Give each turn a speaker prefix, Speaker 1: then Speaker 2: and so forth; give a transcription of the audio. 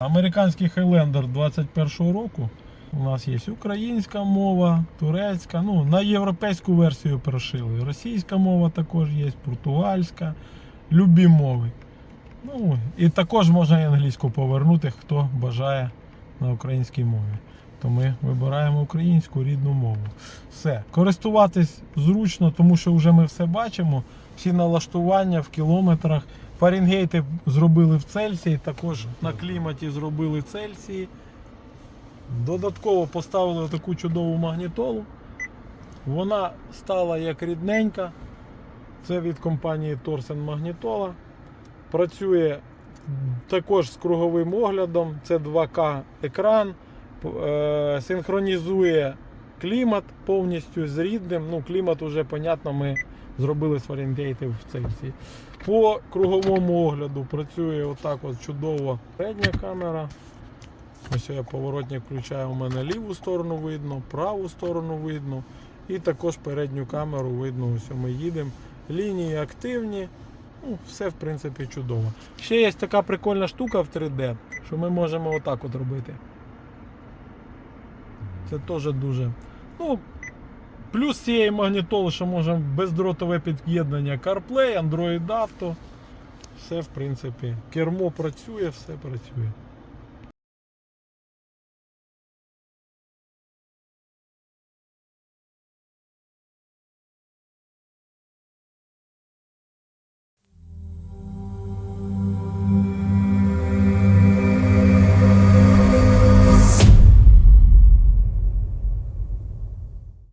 Speaker 1: Американський Highlander 21-го року. У нас є українська мова, турецька, ну, на європейську версію прошили. Російська мова також є, португальська, любі мови. Ну, і також можна і англійську повернути, хто бажає на українській мові. То ми вибираємо українську рідну мову. Все. Користуватись зручно, тому що вже ми все бачимо. Всі налаштування в кілометрах. Фаренгейти зробили в Цельсії, також на кліматі зробили Цельсії. Додатково поставили таку чудову магнітолу. Вона стала як рідненька. Це від компанії Torsen Магнітола. Працює також з круговим оглядом. Це 2К екран. Е, Синхронізує клімат повністю з рідним. Ну, клімат уже, понятно, ми зробили Фаренгейти в Цельсії. По круговому огляду працює отак от чудово передня камера. Ось я поворотник включаю, у мене ліву сторону видно, праву сторону видно. І також передню камеру видно, ось ми їдемо. Лінії активні. Ну, все в принципі чудово. Ще є така прикольна штука в 3D, що ми можемо отак от робити. Це теж дуже. Ну, плюс цієї магнітоли, що можемо бездротове під'єднання CarPlay, Android Auto. Все, в принципі, кермо працює, все працює.